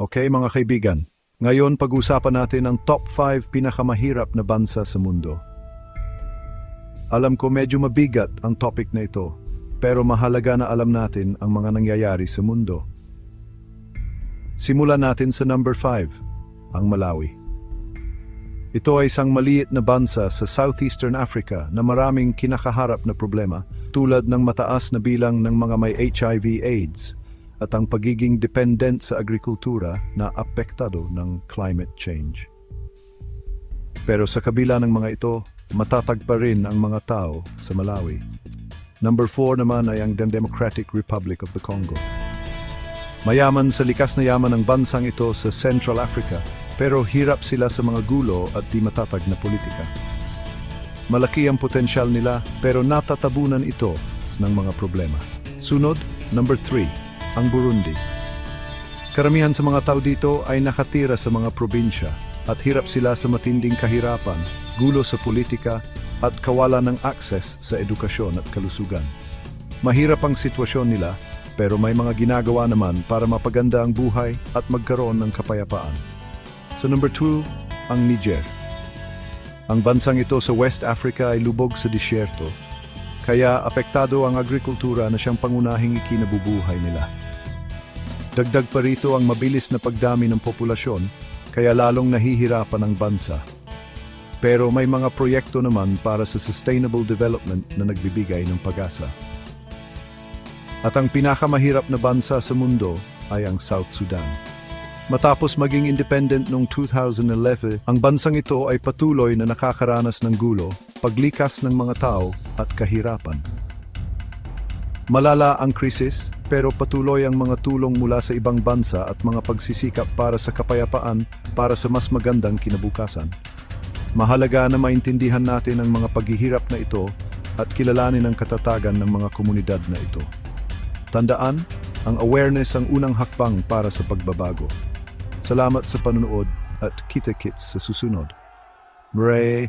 Okay mga kaibigan, ngayon pag-usapan natin ang top 5 pinakamahirap na bansa sa mundo. Alam ko medyo mabigat ang topic na ito, pero mahalaga na alam natin ang mga nangyayari sa mundo. Simulan natin sa number 5, ang Malawi. Ito ay isang maliit na bansa sa Southeastern Africa na maraming kinakaharap na problema tulad ng mataas na bilang ng mga may HIV-AIDS at ang pagiging dependent sa agrikultura na apektado ng climate change. Pero sa kabila ng mga ito, matatag pa rin ang mga tao sa Malawi. Number 4 naman ay ang Democratic Republic of the Congo. Mayaman sa likas na yaman ng bansang ito sa Central Africa, pero hirap sila sa mga gulo at di matatag na politika. Malaki ang potensyal nila, pero natatabunan ito ng mga problema. Sunod, number 3, ang Burundi. Karamihan sa mga tao dito ay nakatira sa mga probinsya at hirap sila sa matinding kahirapan, gulo sa politika at kawalan ng akses sa edukasyon at kalusugan. Mahirap ang sitwasyon nila pero may mga ginagawa naman para mapaganda ang buhay at magkaroon ng kapayapaan. Sa number 2, ang Niger. Ang bansang ito sa West Africa ay lubog sa disyerto, kaya apektado ang agrikultura na siyang pangunahing ikinabubuhay nila. Dagdag pa rito ang mabilis na pagdami ng populasyon, kaya lalong nahihirapan ang bansa. Pero may mga proyekto naman para sa sustainable development na nagbibigay ng pag-asa. At ang pinakamahirap na bansa sa mundo ay ang South Sudan. Matapos maging independent noong 2011, ang bansang ito ay patuloy na nakakaranas ng gulo, paglikas ng mga tao at kahirapan. Malala ang krisis, pero patuloy ang mga tulong mula sa ibang bansa at mga pagsisikap para sa kapayapaan para sa mas magandang kinabukasan. Mahalaga na maintindihan natin ang mga paghihirap na ito at kilalanin ang katatagan ng mga komunidad na ito. Tandaan, ang awareness ang unang hakbang para sa pagbabago. Salamat sa panunood at kita-kits sa susunod. Mre